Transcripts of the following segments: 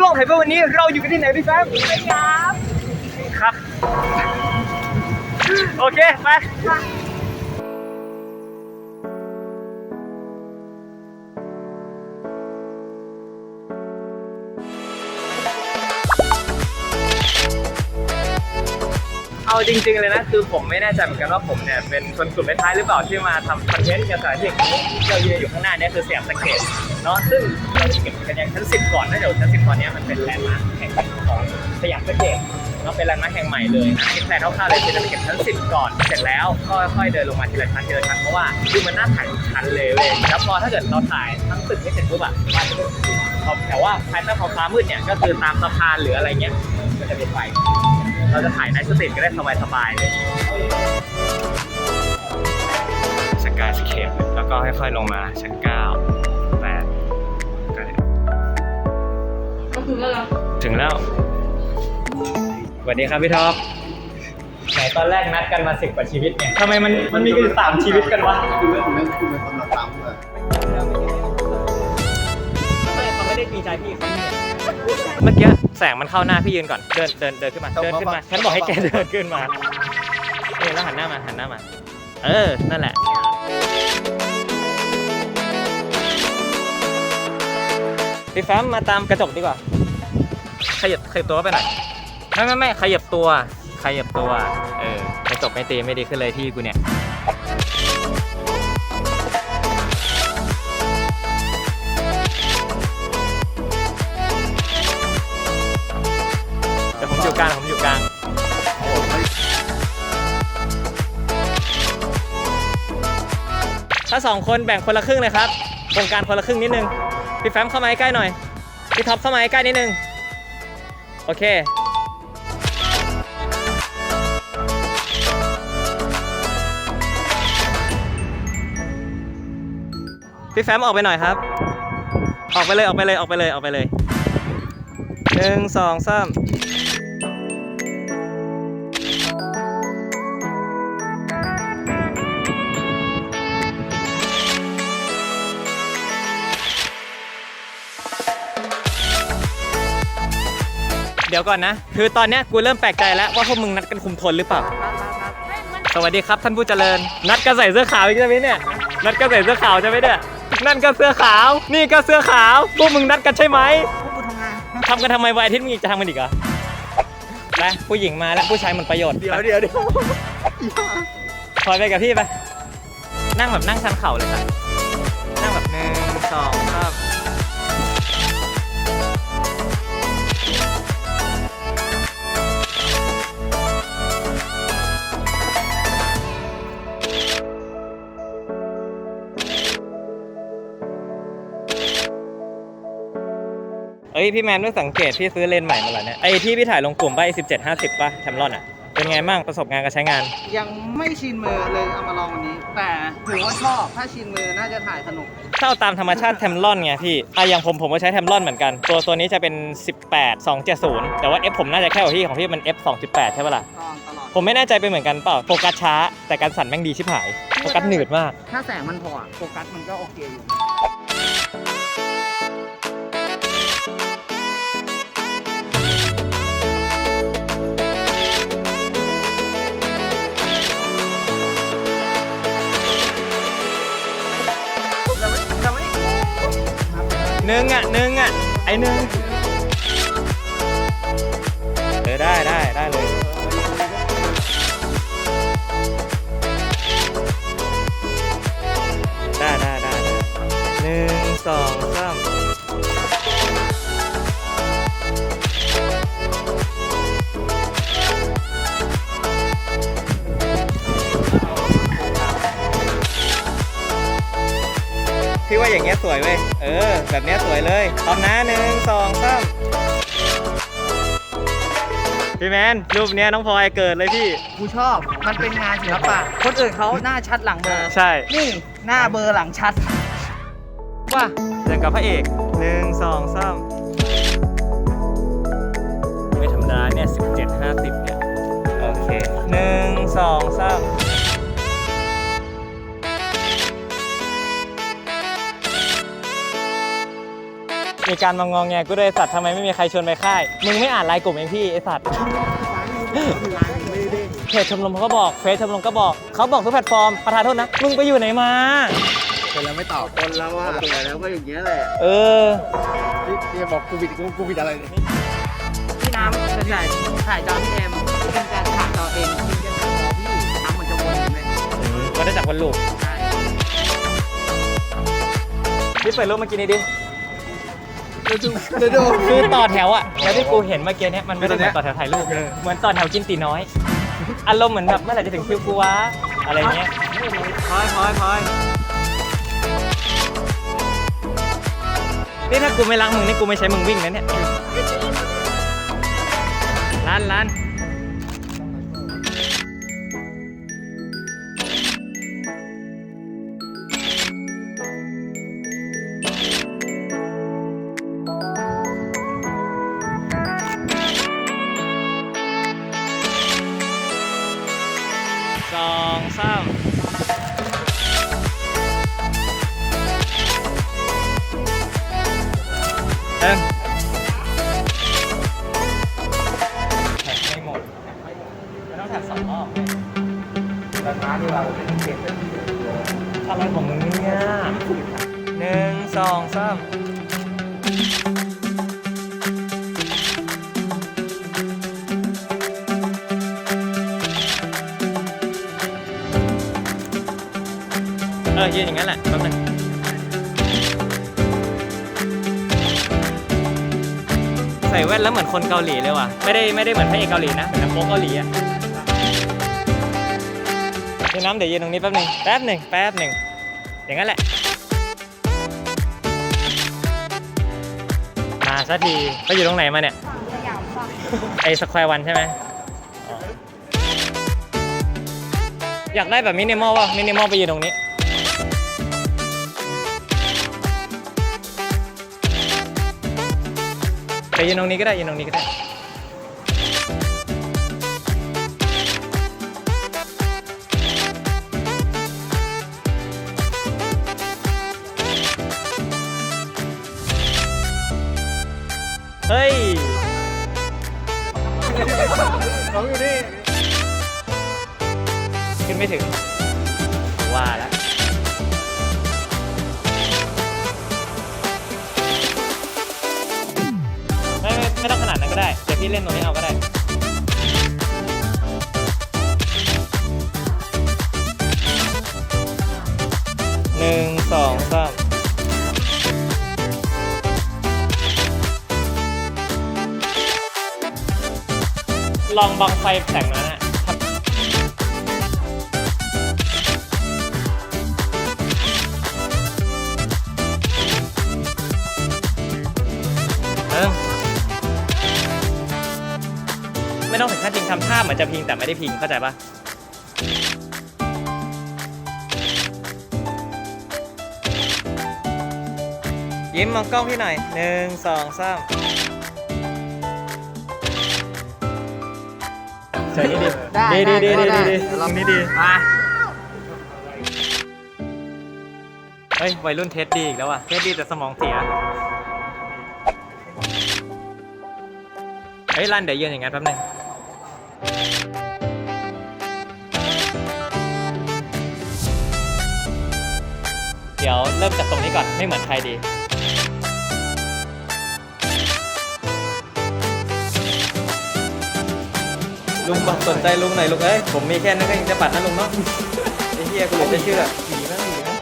กล้องไฮเปอร์วันนี้เราอยู่กันที่ไหนพี่แฟมสยามครับ โอเค ไป เอาจริง ๆเลยนะคือผมไม่แน่ใจเหมือนกันว่าผมเนี่ยเป็นคนกลุ่มท้ายหรือเปล่าที่มาทำคอนเทนต์เกับสถานที่ที่เรายืนอยู่ข้างหน้าเนี่ยคือสยามสแควร์เนาะซึ่งเราจะเก็บกันยังชั้น10ก่อนนะเดี๋ยวชั้น10ตอนเนี้ยมันเป็นแลนด์มาร์คแห่งของสยามสแควร์เนาะเป็นแลนด์มาร์คแห่งใหม่เลยคิดแพลนคร่าวๆเลยคือจะไปเก็บชั้น10ก่อนเสร็จแล้วก็ค่อยๆเดินลงมาทีละชั้นทีละชั้นเพราะว่าคือมันน่าถ่ายทุกชั้นเลยเว้ยแล้วพอถ้าเกิดเราถ่ายทั้งตึกไม่เสร็จปุ๊บอะมันจะแต่ว่าภายใต้ความฟ้ามืดเนี่ยก็คือตามสะพานหรืออะไรเงี้ยมันจะเป็นไฟ เราจะถ่ายในสตรีทก็ได้สบายๆเลยสกายสเคปแล้วก็ค่อยๆลงมาชั้นเก้าแปดเก้าก็คือแล้วถึงแล้วสวัสดีครับพี่ท็อปไหนตอนแรกนัดกันมาสิบกว่าชีวิตเนี่ยทำไมมันมันมีกันอยู่สามชีวิตกันวะคือเรื่องของเรื่องคุณเป็นคนมาซ้ำเลยไม่เขาไม่ได้มีใจพี่เขา เนี่ยเมื่อกี้แสงมันเข้าหน้าพี่ยืนก่อน เดินเดินเดินขึ้นมา เดินขึ้นมา ฉันบอกให้แกเดินขึ้นมาเออแล้วหันหน้ามา หันหน้ามา เออ นั่นแหละพี่แฟมมาตามกระจกดีกว่า ขยับขยับตัวไปหน่อยไม่ไม่ไม่ขยับตัว ขยับตัว เออ กระจกไม่ตีไม่ดีขึ้นเลยที่กูเนี่ย กลาง ผมอยู่กลาง ถ้าสองคนแบ่งคนละครึ่งเลยครับโครงการคนละครึ่งนิดนึง พี่แฟมเข้ามาใกล้หน่อย พี่ท็อปเข้ามาใกล้นิดนึง โอเค พี่แฟมออกไปหน่อยครับ ออกไปเลยออกไปเลยออกไปเลยออกไปเลยหนึ่งสองสาม เดี๋ยวก่อนนะ คือตอนเนี้ยกูเริ่มแปลกใจแล้วว่าพวกมึงนัดกันคุมทนหรือเปล่า สวัสดีครับท่านผู้เจริญ นัดกันใส่เสื้อขาวอีกใช่ไหมเนี่ย นัดกันใส่เสื้อขาวใช่ไหมเนี่ย นั่นก็เสื้อขาว นี่ก็เสื้อขาว พวกมึงนัดกันใช่ไหมพวกกูทำงานทำกันทำไมวันอาทิตย์มึงอีกจะทำกันอีกเหรอไปผู้หญิงมาแล้วผู้ชายหมดประโยชน์เดี๋ยวไปเดี๋ยวเดี๋ยวถอยไปกับพี่ไป นั่งแบบนั่งชันเข่าเลยค่ะนั่งแบบหนึ่งสอง เอ้ยพี่แมนไม่สังเกตพี่ซื้อเลนส์ใหม่มาเหรอเนี่ยไอที่พี่ถ่ายลงกลุ่มป่ะไอสิบเจ็ดห้าสิบป่ะแทมลอนอะเป็นไงบ้างประสบการณ์การใช้งาน ยังไม่ชินมือเลยเอามาลองวันนี้ แต่ถือว่าชอบถ้าชินมือน่าจะถ่ายสนุกถ้าเอาตามธรรมชาติแทมลอนไงพี่อะอย่างผมผมก็ใช้แทมลอนเหมือนกัน ตัวตัวนี้จะเป็น 18 270 แต่ว่า F ผมน่าจะแค่กว่าพี่ของพี่มัน F 2.8ใช่ปะล่ะตอนตลอดผมไม่แน่ใจเป็นเหมือนกันเปล่าโฟกัสช้า แต่การสั่นแม่งดีชิบหายโฟกัสหนืดมาก ถ้าแสงมันพออะโฟกัสมันก็โอเคอยู่ นึ่งอะหนึ่งอะไอหนึ่งเออได้ได้ได้เลยได้ได้ได้หนึ่งสองสาม อย่างเงี้ยสวยเว้ย เออ แบบเนี้ยสวยเลยพร้อมนะหนึ่งสองสามพี่แมนรูปเนี้ยน้องพลอยเกิดเลยพี่ กูชอบ มันเป็นงานศิลปะ คนอื่นเขาหน้าชัดหลังเบลอร์ ใช่ นี่หน้าเบลอร์หลังชัด ว่าเจอกับพระเอกหนึ่งสองสามไม่ธรรมดาเนี่ยสิบเจ็ดห้าสิบ มีการมางองแงกูด้วยไอ้สัตว์ทำไมไม่มีใครชวนไปค่าย มึงไม่อ่านไลน์กลุ่มเองพี่ไอสัตว์ เพจชมรมเขาก็บอกเฟซชมรมก็บอก เขาบอกทุกแพลตฟอร์ม ประธานโทษนะ มึงไปอยู่ไหนมา คนแล้วไม่ตอบคนแล้วว่าแก่แล้วก็อย่างเงี้ยแหละเออพี่บอกกูผิดกูกูผิดอะไรเนี่ยพี่น้ำจะถ่ายถ่ายจอพี่เอ็มพี่จะถ่ายจอเองพี่จะถ่ายจอพี่น้ำมันจะวนเลยก็ได้จากวันลูกใช่ พี่เปิดรูปเมื่อกี้นี้ดิ เดี๋ยวดูคือต่อแถวอะแล้วที่กูเห็นเมื่อกี้เนี้ยมันไม่ได้เหมือนต่อแถวถ่ายรูปเลยเหมือนต่อแถวกินตีน้อย อารมณ์เหมือนแบบเมื่อไหร่จะถึงคิวกูวะอะไรเงี้ยพลอยพลอยพลอยนี่ถ้ากูไม่ล้างมึงนี่กูไม่ใช้มึงวิ่งนะเนี่ยร้านร้าน อะไรของมึงเนี่ยหนึ่งสองสามเออยืนอย่างนั้นแหละแป๊บนึงใส่แว่นแล้วเหมือนคนเกาหลีเลยว่ะ ไม่ได้ไม่ได้เหมือนพระเอกเกาหลีนะ เหมือนนักโป๊เกาหลีอะ พี่น้ำเดี๋ยวยืนตรงนี้แป๊บหนึ่งแป๊บหนึ่งแป๊บหนึ่งอย่างนั้นแหละ มาสักทีไปอยู่ตรงไหนมาเนี่ยสยามฝั่งไอ้สแควร์วันใช่ไหมอ๋ออยากได้แบบมินิมอลว่ะมินิมอลไปยืนตรงนี้ ไปยืนตรงนี้ก็ได้ยืนตรงนี้ก็ได้ เฮ้ยของอยู่นี่ ขึ้นไม่ถึง ว่าแล้วไม่ไม่ไม่ต้องขนาดนั้นก็ได้ เดี๋ยวพี่เล่นตรงนี้เอาก็ได้ หนึ่งสองสาม ลองบังไฟแสงนั้นอะไม่ต้องถึงขั้นจริงทำท่าเหมือนจะพิงแต่ไม่ได้พิงเข้าใจปะยิ้มมองกล้องพี่หน่อยหนึ่งสองสาม เฉยนี่ดีได้ดีดีได้ดีได้ดีดีเดี๋ยวตเรารงนี้ดีมาเฮ้ยวัยรุ่นเทสดีอีกแล้วว่ะ เทสดีแต่สมองเสียเฮ้ยรันเดี๋ยวยืนอย่างงั้นแป๊บนึงเดี๋ยวเริ่มจากตรงนี้ก่อนไม่เหมือนใครดี ลุงบอกสนใจลุงหน่อยลุงเอ้ยผมมีแค่นั้นก็ยังจะปัดนะลุงเนาะไอ้เฮียกูเหลือจะเชื่อหนีนะหนีนะ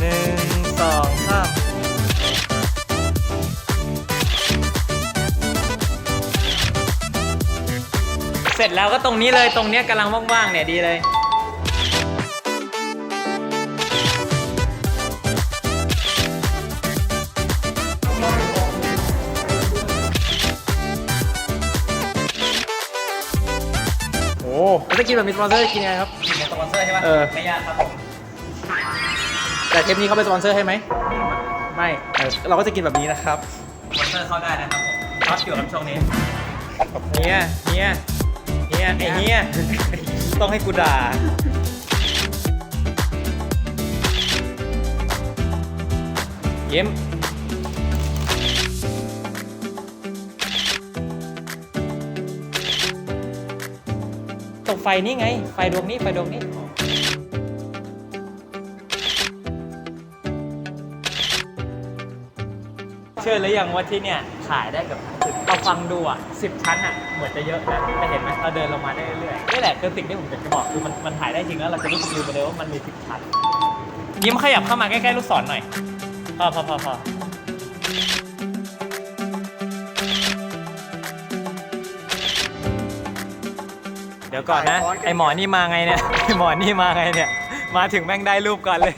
หนึ่งสองสามเสร็จแล้วก็ตรงนี้เลยตรงเนี้ยกำลังว่างๆเนี่ยดีเลย โอ้ถ้ากินแบบมีสปอนเซอร์กินยังไงครับ กินในสปอนเซอร์ใช่ปะเออ ไม่ยากครับผมแต่เทปนี้เขาเป็นสปอนเซอร์ให้ไหม ไม่เออเราก็จะกินแบบนี้นะครับ สปอนเซอร์เข้าได้นะครับผมช็อตอยู่ครับช่วงนี้เฮียเฮียเฮียไอ้เฮีย ต้องให้กูด่ายยิ้ม ไฟนี่ไง ไฟดวงนี้ไฟดวงนี้เชื่อหรือยังว่าที่เนี่ยขายได้เกับทั้งตึกเราฟังดูอะสิบชั้นอะเหมือนจะเยอะนะแต่เห็นไหมเราเดินลงมาได้เรื่อยๆนี่แหละคือสิ่งที่ผมอยากจะบอกคือมันมันถ่ายได้จริงแล้วเราจะรู้สึกลืมไปเลยว่ามันมีสิบชั้น ยิ้มขยับเข้ามาใกล้ๆลูกศรหน่อยพอพอพอพอ ดี๋ยวก่อนนะ ไอหมอนี่มาไงเนี่ย ไอหมอนี่มาไงเนี่ย มาถึงแม่งได้รูปก่อนเลย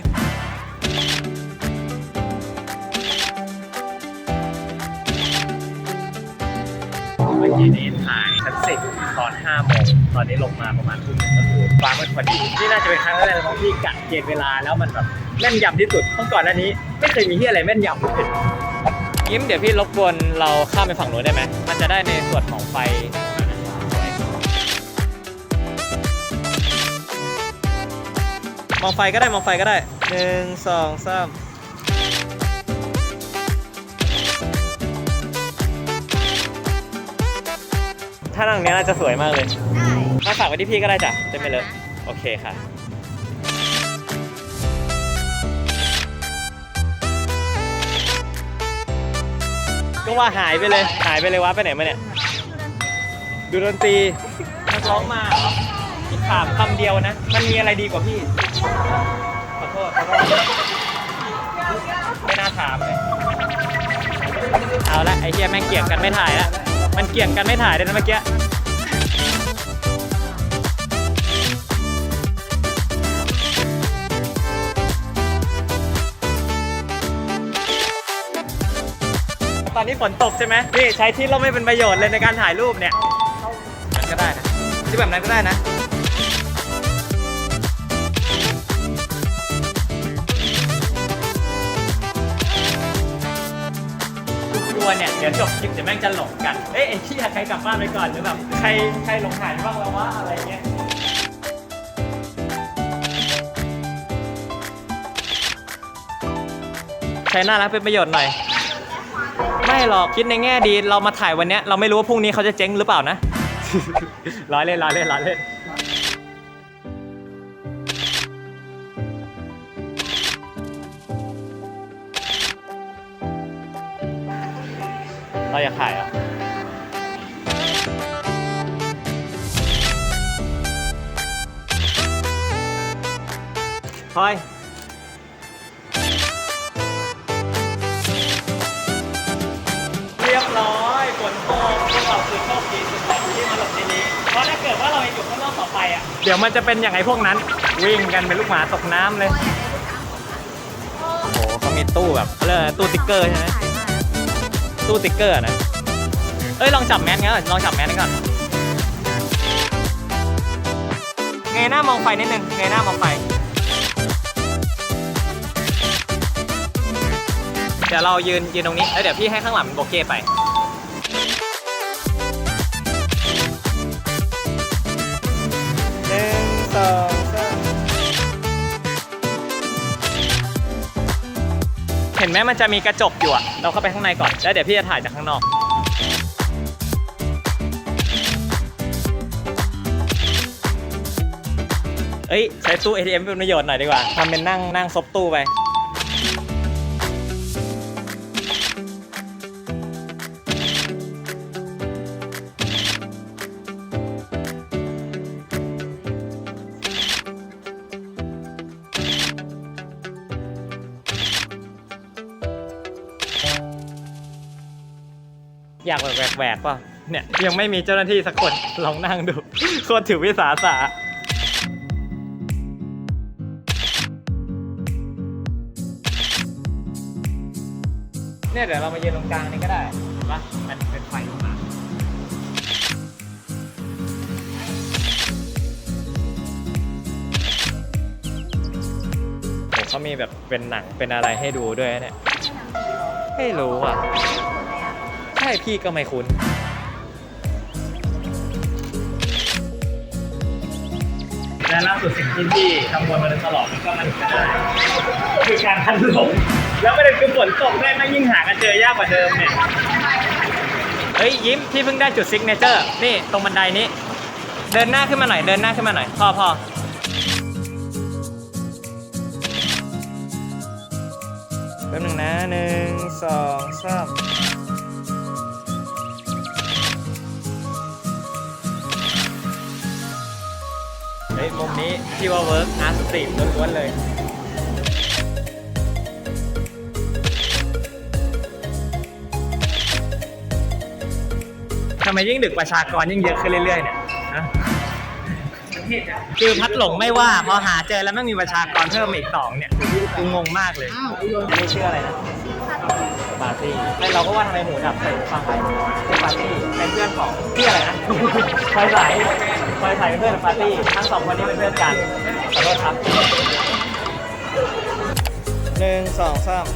เมื่อกี้นี้ถ่ายชั้นสิบตอน5โมงตอนนี้ลงมาประมาณทุ่มหนึงก็คือฟ้ามืดพอดีนี่น่าจะเป็นครั้งแรกของที่กะเกณฑ์เวลาแล้วมันแบบแม่นยำที่สุดเมื่อก่อนหน้านี้ ไม่เคยมีที่อะไรแม่นยำเลยยิ้มเดี๋ยวพี่รบกวนเราข้ามไปฝั่งนู้นได้ไหมมันจะได้ในส่วนของไฟ มองไฟก็ได้มองไฟก็ได้หนึ่งสองสามถ้านั่งเนี้ยน่าจะสวยมากเลยได้มาฝากไว้ที่พี่ก็ได้จ้ะเต็มไปเลยโอเคค่ะก็ว่าหายไปเลยหายไปเลยวะไปไหนมาเนี่ย ดูดนตรีนักร้องมาเหรอพี่ถามคำเดียวนะ มันมีอะไรดีกว่าพี่ ขอโทษขอโทษไม่น่าถามเลยเอาละไอ้เฮียแม่งเกี่ยงกันไม่ถ่ายละมันเกี่ยงกันไม่ถ่ายเลยนะเมื่อกี้ตอนนี้ฝนตกใช่ไหมนี่ใช้ที่เร่มไม่เป็นประโยชน์เลยในการถ่ายรูปเนี่ยมันก็ได้นะที่แบบนั้นก็ได้นะัวเนี่ยเดี๋ยวจบคลิปเดี๋ยวแม่งจะหลงกันเอ้ยไอ้ที่ใครกลับบ้านไปก่อนหรือแบบใครใครหลงหายบ้างแล้ววะอะไรเงี้ยใช้น่ารักเป็นประโยชน์หน่อย ไม่หรอกคิดในแง่ดีเรามาถ่ายวันเนี้ยเราไม่รู้ว่าพรุ่งนี้เขาจะเจ๊งหรือเปล่านะ ล้อเล่นล้อเล่นล้อเล่น อยากถ่ายเหรอพลอยเรียบร้อยฝนตกพวกเราคือโชคดีสุดๆที่มาหลบในนี้ เพราะถ้าเกิดว่าเรายังอยู่ข้างนอกต่อไปอะ เดี๋ยวมันจะเป็นอย่างไอ้พวกนั้น วิ่งกันเป็นลูกหมาตกน้ำเลย โอ้โหเขามีตู้แบบเขาเรียกอะไรตู้ติ๊กเกอร์ใช่ไหม ตู้ติ๊กเกอร์นะ เอ้ย ลองจับแมสงั้นก่อนลองจับแมสก่อนเงยหน้ามองไฟนิดนึงเงยหน้ามองไฟ เดี๋ยวเรายืนยืนตรงนี้ แล้วเดี๋ยวพี่ให้ข้างหลังมันโบเก้ไป ไหมมันจะมีกระจกอยู่อะเราเข้าไปข้างในก่อน แล้วเดี๋ยวพี่จะถ่ายจากข้างนอกเอ้ยใช้ตู้ ATM เป็นประโยชน์หน่อยดีกว่าทำเป็นนั่งนั่งซบตู้ไป อยากแหวกแหวกป่ะเนี่ยยังไม่มีเจ้าหน้าที่สักคนลองนั่งดูโคตรถือวิสาสะเนี่ยเดี๋ยวเรามายืนตรงกลางนี่ก็ได้เห็นปะมันเป็นไฟลงมาเขามีแบบเป็นหนังเป็นอะไรให้ดูด้วยเนี่ยไม่รู้อะ ช่พี่ก็ไม่คุ้นและล่าสุดสิ่งที่พี่กังวลมาโดยตลอดก็มันก็ได้คือการพันหลงแล้วประเด็นคือฝนตกด้วยแม่งยิ่งหากันเจอยากกว่าเดิมเนี่ยเฮ้ยยิ้มพี่เพิ่งได้จุดซิกเนเจอร์นี่ตรงบันไดนี้ เดินหน้าขึ้นมาหน่อยเดินหน้าขึ้นมาหน่อยพอพอแป๊บหนึงนะหนึ่งสองสาม ฮ้ยมุมนี้ที่ว่าเวิร์กอาร์ตสตรีทล้วนๆเลยทำไมยิ่งดึกประชากรยิ่งเยอะขึ้นเรื่อยๆเนี่ยนะคือพัดหลงไม่ว่าพอหาเจอแล้วไม่งมีประชากรเพิ่มมาอีกสองเนี่ยกูงงมากเลยอันนี้ชื่ออะไรนะปาร์ตี้แล้วเราก็ว่าทำไมหมูดับใส่หูฟังไปเป็นปาร์ตี้เป็นเพื่อนของพี่อะไรนะพลอยใสพล อยใสเป็นเพื่อนของปาร์ตี้ทั้งสองคนนี้เป็นเพื่อนกันขอโทษครับหนึ่งสองสาม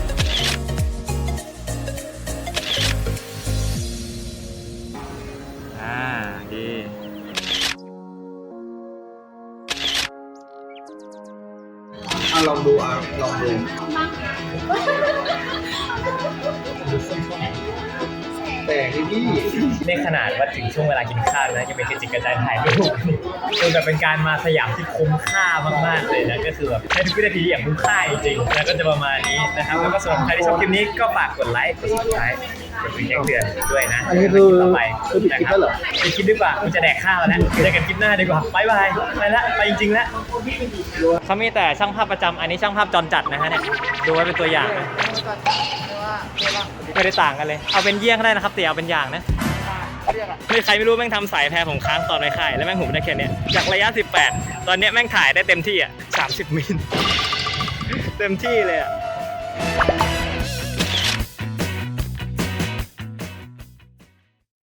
อ่าดีอะลองดูอะลองดู แต่ที่พี่ในขนาดว่าถึงช่วงเวลากินข้าวนะยังเป็นกระจิกกระจายถ่ายรูปคือแบบเป็นการมาสยามที่คุ้มค่ามากๆเลยนะก็คือแบบใช้ทุกวินาทีอย่างคุ้มค่าจริงๆแล้วก็จะประมาณนี้นะครับแล้วก็สำหรับใครที่ชอบคลิปนี้ก็ฝากกดไลค์กด subscribe กดกระดิ่งแจ้งเตือนด้วยนะอันนี้คือต่อไปคือปิดคลิปแล้วเหรอปิดคลิปดีกว่ากูจะแดกข้าวแล้วเจอกันคลิปหน้าดีกว่าบายบายไปละไปจริงๆแล้วเขามีแต่ช่างภาพประจำอันนี้ช่างภาพจรจัดนะฮะเนี่ยดูไว้เป็นตัวอย่างนะ ไม่ได้ต่างกันเลย เอาเป็นเยี่ยงก็ได้นะครับแต่เอาเป็นอย่างนะเรียกอะไม่ใครไม่รู้แม่งทำสายแพรผมค้างตอนในค่ายแล้วแม่งหุบได้แค่เนี้ยจากระยะ 18 ตอนเนี้ยแม่งถ่ายได้เต็มที่อะ30 มิล เต็มที่เลยอะ